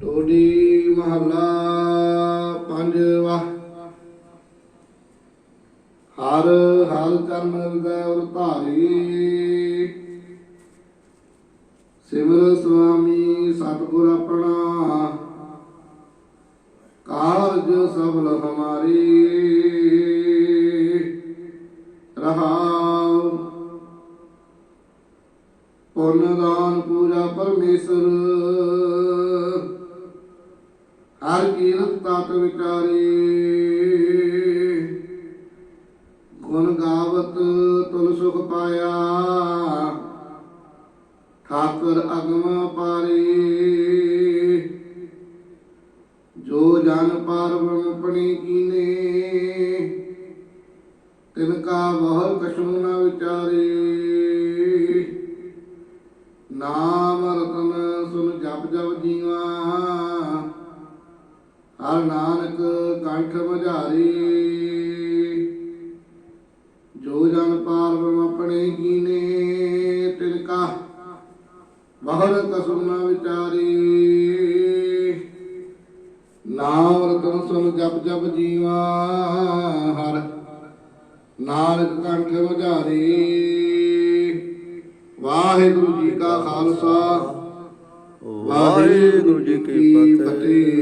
ਟੋਡੀ ਮਹੱਲਾ ਪੰਜਵਾ। ਹਰ ਹਰ ਕਰਮ ਹਿਰਦੈ ਉਰ ਧਾਰੀ ਸਿਮਰ ਸੁਆਮੀ ਸਤਿਗੁਰ ਆਪਣਾ। ਕਾਰਜ ਸਫਲ ਹਮਾਰੀ ਰਹਾਉ। ਪੁੰਨ ਦਾਨ ਪੂਜਾ ਪਰਮੇਸ਼ਰ। ਹਰ ਕੀਰਤ ਤਤ ਵਿਚਾਰੀ। ਗੁਣ ਗਾਵਤ ਤੁਲ ਸੁਖ ਪਾਇਆ। ਠਾਕੁਰ ਅਗਮ ਪਾਰੀ। ਜੋ ਜਨ ਪਾਰਵਨ ਆਪਣੀ ਕੀਨੇ, ਤਿਨ ਕਾ ਬਹੁ ਕਛੂ ਨ ਵਿਚਾਰੇ। ਨਾਮ ਰਤਨ ਸੁਨ ਜਪ ਜਪ ਜੀਵਾ। ਹਰ ਨਾਨਕ ਕੰਠ ਮਝਾਰੀ ਜੋ ਜਨ ਪਾਰਵਨ ਆਪਣੇ ਕੀਨੇ ਤਿਨ ਕਾ ਬਹੁ ਕਛੂ ਨ ਵਿਚਾਰੇ। ਨਾਮ ਰਤਨ ਸੁਨ ਜਪ ਜਪ ਜੀਵਾ ਹਰ ਨਾਨਕ ਕੰਠ ਵਜਾਰੀ ਵਾਹਿਗੁਰੂ ਜੀ ਕਾ ਖਾਲਸਾ ਵਾਹਿਗੁਰੂ ਜੀ ਕੀ ਫਤਿਹ।